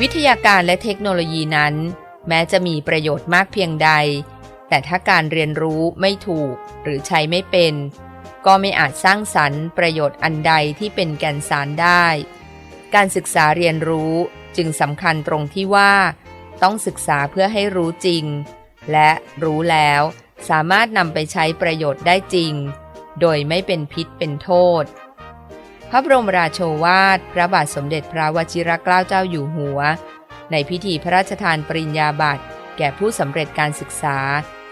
วิทยาการและเทคโนโลยีนั้น แม้จะมีประโยชน์มากเพียงใด แต่ถ้าการเรียนรู้ไม่ถูกหรือใช้ไม่เป็น ก็ไม่อาจสร้างสรรค์ประโยชน์อันใดที่เป็นแก่นสารได้ การศึกษาเรียนรู้จึงสำคัญตรงที่ว่า ต้องศึกษาเพื่อให้รู้จริง และรู้แล้วสามารถนำไปใช้ประโยชน์ได้จริง โดยไม่เป็นพิษเป็นโทษ พระบรมราโชวาท พระบาทสมเด็จพระวชิรเกล้าเจ้าอยู่หัว ในพิธีพระราชทานปริญญาบัตรแก่ผู้สำเร็จการศึกษา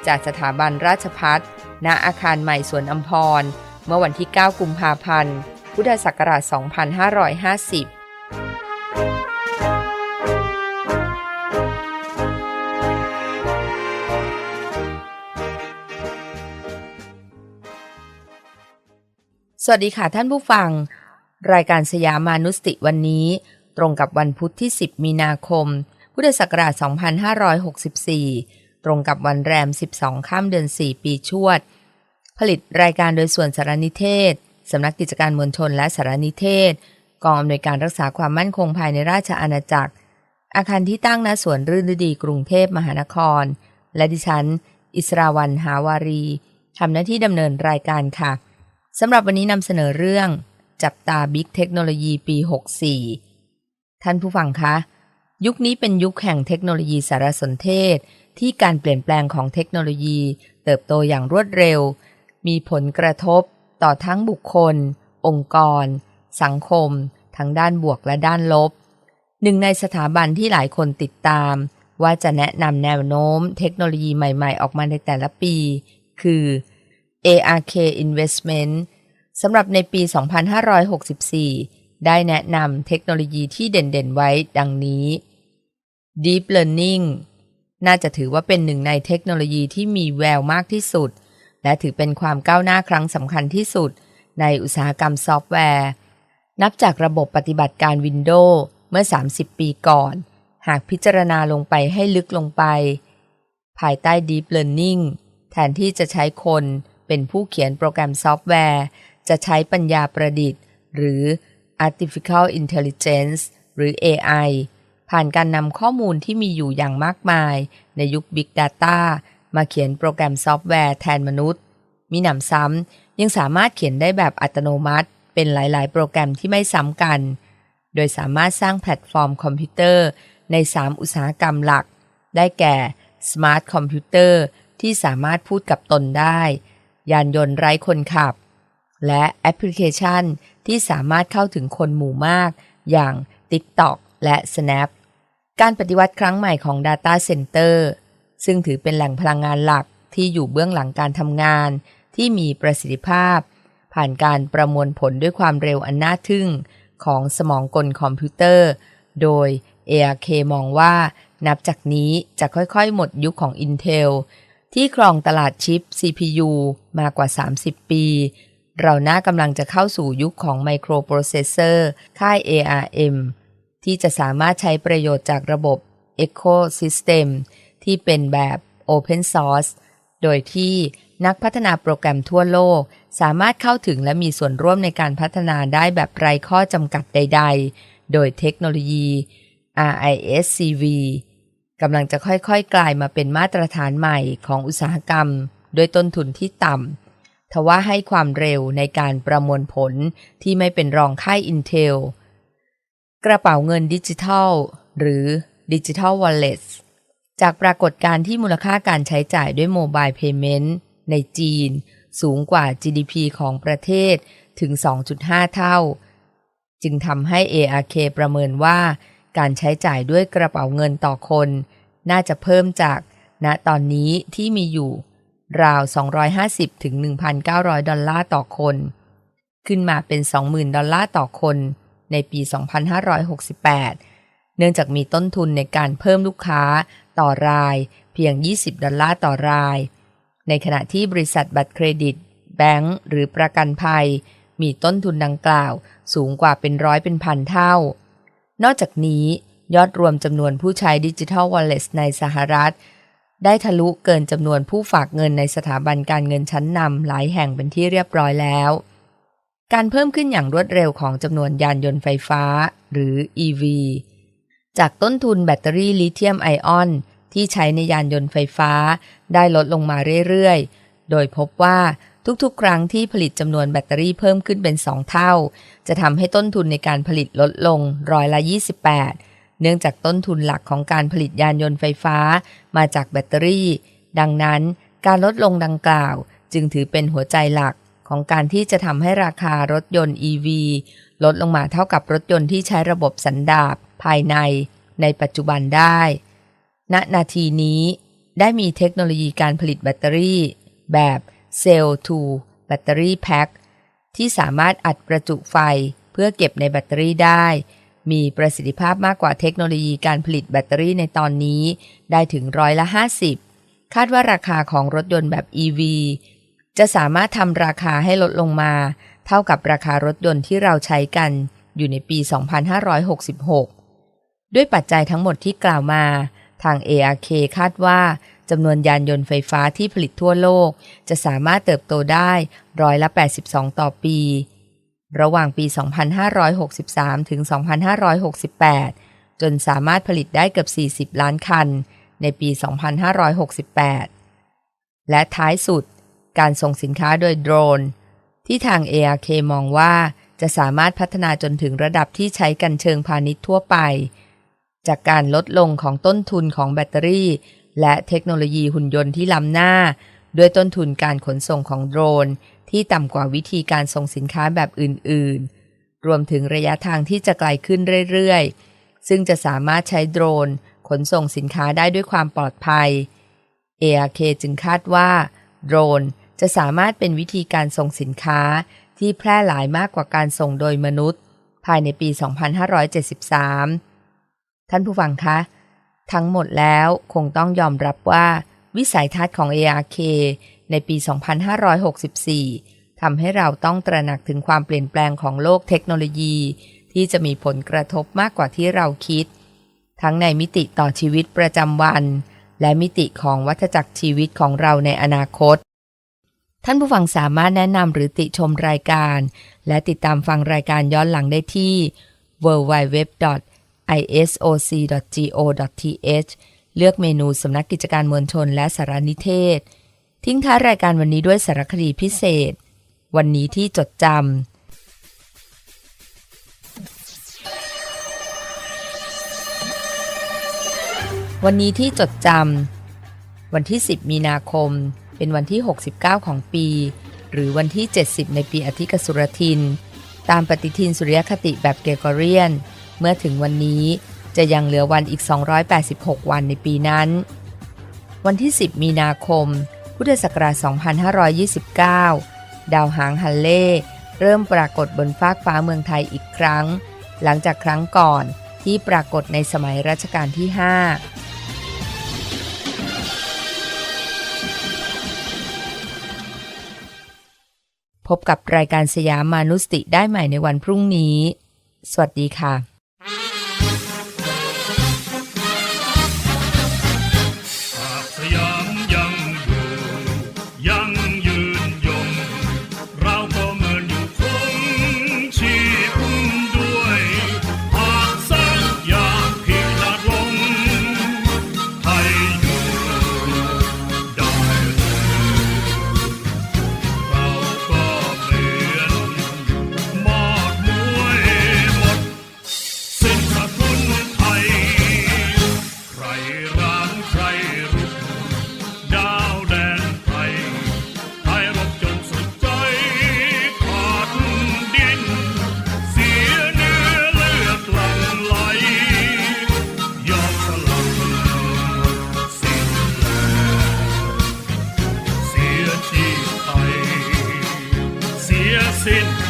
จากสถาบันราชพัฒณอาคารใหม่สวนอัมพร เมื่อวันที่ 9 กุมภาพันธ์ พุทธศักราช 2550สวัสดีค่ะท่านผู้ฟัง รายการสยามานุสติวันนี้ ตรงกับวันพุธที่ 10 มีนาคม พุทธศักราช 2564 ตรงกับวันแรม 12 ข้ามเดือน 4 ปีชวด ผลิตรายการโดยส่วนสารนิเทศ สำนักกิจการมวลชนและสารนิเทศ กองอำนวยการรักษาความมั่นคงภายในราชอาณาจักร อาคารที่ตั้งณสวนรื่นฤดีกรุงเทพมหานคร และดิฉัน อิสราวันหาวารีทำหน้าที่ดำเนินรายการค่ะสำหรับวันนี้นำเสนอเรื่อง จับตาบิ๊กเทคโนโลยีปี 64 ท่านผู้ฟังคะ ยุคนี้เป็นยุคแห่งเทคโนโลยีสารสนเทศ ที่การเปลี่ยนแปลงของเทคโนโลยี เติบโตอย่างรวดเร็ว มีผลกระทบต่อทั้งบุคคล องค์กร สังคม ทั้งด้านบวกและด้านลบ หนึ่งในสถาบันที่หลายคนติดตาม ว่าจะแนะนำแนวโน้มเทคโนโลยีใหม่ ๆ ออกมาในแต่ละปี คือ ARK Investment สำหรับในปี 2564 ได้แนะนำเทคโนโลยีที่เด่นๆ ไว้ดังนี้ Deep Learning น่าจะถือว่าเป็นหนึ่งในเทคโนโลยีที่มีแววมากที่สุด และถือเป็นความก้าวหน้าครั้งสำคัญที่สุด ในอุตสาหกรรมซอฟต์แวร์ นับจากระบบปฏิบัติการ Windows เมื่อ 30 ปีก่อน หากพิจารณาลงไปให้ลึกลงไป ภายใต้ Deep Learning แทนที่จะใช้คนเป็นผู้เขียนโปรแกรมซอฟต์แวร์ จะใช้ปัญญาประดิษฐ์ หรือ artificial intelligence หรือ AI ผ่านการนำข้อมูลที่มีอยู่อย่างมากมาย ในยุค Big Data มาเขียนโปรแกรมซอฟต์แวร์แทนมนุษย์ มีหนำซ้ำยังสามารถเขียนได้แบบอัตโนมัติ เป็นหลาย ๆ โปรแกรมที่ไม่ซ้ำกัน โดยสามารถสร้างแพลตฟอร์มคอมพิวเตอร์ ใน 3 อุตสาหกรรมหลัก ได้แก่ Smart Computer ที่สามารถพูดกับตนได้ ยานยนต์ไร้คนขับ และแอปพลิเคชันที่สามารถเข้าถึงคนหมู่มาก อย่าง TikTok และ Snap การปฏิวัติครั้งใหม่ของ Data Center ซึ่งถือเป็นแหล่งพลังงานหลักที่อยู่เบื้องหลังการทำงานที่มีประสิทธิภาพ ผ่านการประมวลผลด้วยความเร็วอันน่าทึ่งของสมองกลคอมพิวเตอร์ โดย ARK มองว่า นับจากนี้จะค่อยๆ หมดยุคของ Intel ที่ครองตลาดชิป CPU มากว่า 30 ปี เราน่ากำลังจะเข้าสู่ยุคของไมโครโปรเซสเซอร์ค่าย ARM ที่จะสามารถใช้ประโยชน์จากระบบ Ecosystem ที่เป็นแบบ Open Source โดยที่นักพัฒนาโปรแกรมทั่วโลก สามารถเข้าถึงและมีส่วนร่วมในการพัฒนาได้แบบไร้ข้อจำกัดใด ๆ โดยเทคโนโลยี RISC-V กำลังจะค่อยๆ กลายมาเป็นมาตรฐานใหม่ของอุตสาหกรรม โดยต้นทุนที่ต่ำ ทว่าให้ความเร็วในการประมวลผลที่ไม่เป็นรองค่าย Intel กระเป๋าเงินดิจิทัล หรือ Digital Wallet จากปรากฏการณ์ที่มูลค่าการใช้จ่ายด้วยโมบายเพย์เมนต์ในจีน สูงกว่า GDP ของประเทศถึง 2.5 เท่า จึงทำให้ ARK ประเมินว่าการใช้จ่ายด้วยกระเป๋าเงินต่อคน น่าจะเพิ่มจากณตอนนี้ที่มีอยู่ ราว 250ถึง1,900 ดอลลาร์ต่อคน ขึ้นมาเป็น 20,000 ดอลลาร์ต่อคน ในปี 2568 เนื่องจากมีต้นทุนในการเพิ่มลูกค้าต่อรายเพียง 20 ดอลลาร์ต่อราย ในขณะที่บริษัทบัตรเครดิต แบงก์หรือประกันภัย มีต้นทุนดังกล่าวสูงกว่าเป็นร้อยเป็นพันเท่า นอกจากนี้ยอดรวมจำนวนผู้ใช้ดิจิทัลวอลเล็ตในสหรัฐ ได้ทะลุเกินจำนวนผู้ฝากเงินในสถาบันการเงินชั้นนำหลายแห่งเป็นที่เรียบร้อยแล้ว การเพิ่มขึ้นอย่างรวดเร็วของจำนวนยานยนต์ไฟฟ้า หรือ EV จากต้นทุนแบตเตอรี่ลิเธียมไอออน ที่ใช้ในยานยนต์ไฟฟ้า ได้ลดลงมาเรื่อยๆ โดยพบว่าทุกๆ ครั้งที่ผลิตจำนวนแบตเตอรี่เพิ่มขึ้นเป็น 2 เท่า จะทำให้ต้นทุนในการผลิตลดลงร้อยละ 28 เนื่องจากต้นทุนหลักของการผลิตยานยนต์ไฟฟ้ามาจากแบตเตอรี่ ดังนั้นการลดลงดังกล่าว จึงถือเป็นหัวใจหลักของการที่จะทำให้ราคารถยนต์ EV ลดลงมาเท่ากับรถยนต์ที่ใช้ระบบสันดาปภายในในปัจจุบันได้ ณ นาทีนี้ได้มีเทคโนโลยีการผลิตแบตเตอรี่ แบบเซลล์ทูแบตเตอรี่แพ็คที่สามารถอัดประจุไฟเพื่อเก็บในแบตเตอรี่ได้ มีประสิทธิภาพมากกว่าเทคโนโลยีการผลิตแบตเตอรี่ในตอนนี้ ได้ถึงร้อยละ 50 คาดว่าราคาของรถยนต์แบบ EV จะสามารถทำราคาให้ลดลงมา เท่ากับราคารถยนต์ที่เราใช้กันอยู่ในปี 2566 ด้วยปัจจัยทั้งหมดที่กล่าวมา ทาง ARK คาดว่าจำนวนยานยนต์ไฟฟ้าที่ผลิตทั่วโลก จะสามารถเติบโตได้ร้อยละ 82 ต่อปี ระหว่างปี 2563 ถึง 2568 จนสามารถผลิตได้เกือบ 40 ล้านคัน ในปี 2568 และท้ายสุด การส่งสินค้าโดยโดรน ที่ทาง ARK มองว่าจะสามารถพัฒนาจนถึงระดับที่ใช้กันเชิงพาณิชย์ทั่วไป จากการลดลงของต้นทุนของแบตเตอรี่ และเทคโนโลยีหุ่นยนต์ที่ล้ำหน้า ด้วยต้นทุนการขนส่งของโดรน ที่ต่ำกว่าวิธีการส่งสินค้าแบบอื่น ๆ รวมถึงระยะทางที่จะไกลขึ้นเรื่อย ๆ ซึ่งจะสามารถใช้โดรน ขนส่งสินค้าได้ด้วยความปลอดภัย ARK จึงคาดว่า โดรนจะสามารถเป็นวิธีการส่งสินค้าที่แพร่หลายมากกว่าการส่งโดยมนุษย์ ภายในปี 2573 ท่านผู้ฟังคะ ทั้งหมดแล้วคงต้องยอมรับว่า วิสัยทัศน์ของ ARK ในปี 2564 ทำให้เราต้องตระหนักถึงความเปลี่ยนแปลงของโลกเทคโนโลยี ที่จะมีผลกระทบมากกว่าที่เราคิด ทั้งในมิติต่อชีวิตประจำวัน และมิติของวัฏจักรชีวิตของเราในอนาคต ท่านผู้ฟังสามารถแนะนำหรือติชมรายการ และติดตามฟังรายการย้อนหลังได้ที่ www.isoc.go.th เลือกเมนูสำนักกิจการมวลชนและสารนิเทศ ทิ้งท้ายรายการวันนี้ด้วยสารคดีพิเศษ วันนี้ที่จดจำวันนี้ที่จดจำวันที่ 10 มีนาคม เป็นวันที่ 69 ของปี หรือวันที่ 70 ในปีอธิกสุรทิน ตามปฏิทินสุริยคติแบบเกรกอเรียน เมื่อถึงวันนี้ จะยังเหลือวันอีก 286 วันในปีนั้น วันที่ 10 มีนาคม พุทธศักราช 2529 ดาวหางฮันเล่เริ่มปรากฏบนฟากฟ้าเมืองไทยอีกครั้ง หลังจากครั้งก่อนที่ปรากฏในสมัยรัชกาลที่ 5พบกับรายการสยามมานุสติได้ใหม่ในวันพรุ่งนี้ สวัสดีค่ะ sin.